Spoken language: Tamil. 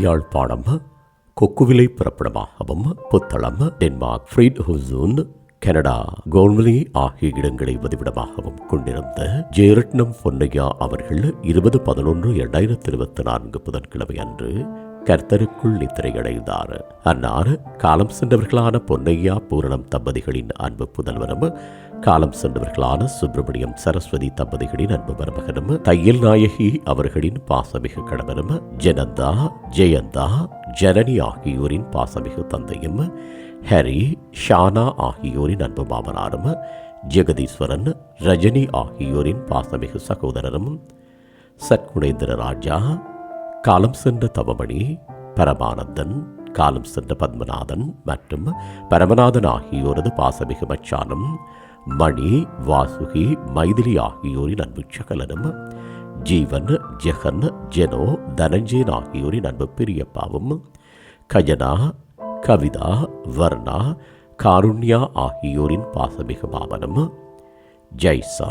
யாழ்ப்பாணம் கொக்குவிலை பிறப்பிடமாகவும் புத்தளம் டென்மார்க் ஃப்ரீட் ஹுசூன் கனடா கோல்வலி ஆகிய இடங்களை வதிவிடமாகவும் கொண்டிருந்த ஜெயரட்னம் பொன்னையா அவர்கள் இருபது பதினொன்று இரண்டாயிரத்தி இருபத்தி நான்கு புதன்கிழமை அன்று கர்த்தருக்குள் நித்திரையடைந்தார். அன்னார் காலம் சென்றவர்களான பொன்னையா பூரணம் தம்பதிகளின் அன்பு புதல்வரும் காலம் சென்றவர்களான சுப்பிரமணியம் சரஸ்வதி தம்பதிகளின் அன்பு மருமகனும் தையல் நாயகி அவர்களின் பாசமிகு கணவனும் ஜனந்தா ஜெயந்தா ஜனனி ஆகியோரின் பாசமிகு தந்தையும் ஹரி ஷானா ஆகியோரின் அன்பு மாமனாரும் ஜெகதீஸ்வரன் ரஜினி ஆகியோரின் பாசமிகு சகோதரரும் சத்குணேந்திர ராஜா காலம் சென்ற தவமணி பரமானந்தன் காலம் சென்ற பத்மநாதன் மற்றும் பரமநாதன் ஆகியோரது பாசமிகு மச்சானும் மணி வாசுகி மைதிலி ஆகியோரின் அன்பு சகலனும் ஜீவன் ஜெகன் ஜெனோ தனஞ்சயன் ஆகியோரின் அன்பு பெரியப்பாவும் கஜனா கவிதா வர்ணா காருண்யா ஆகியோரின் பாசமிகு மாமனும் ஜெய்சா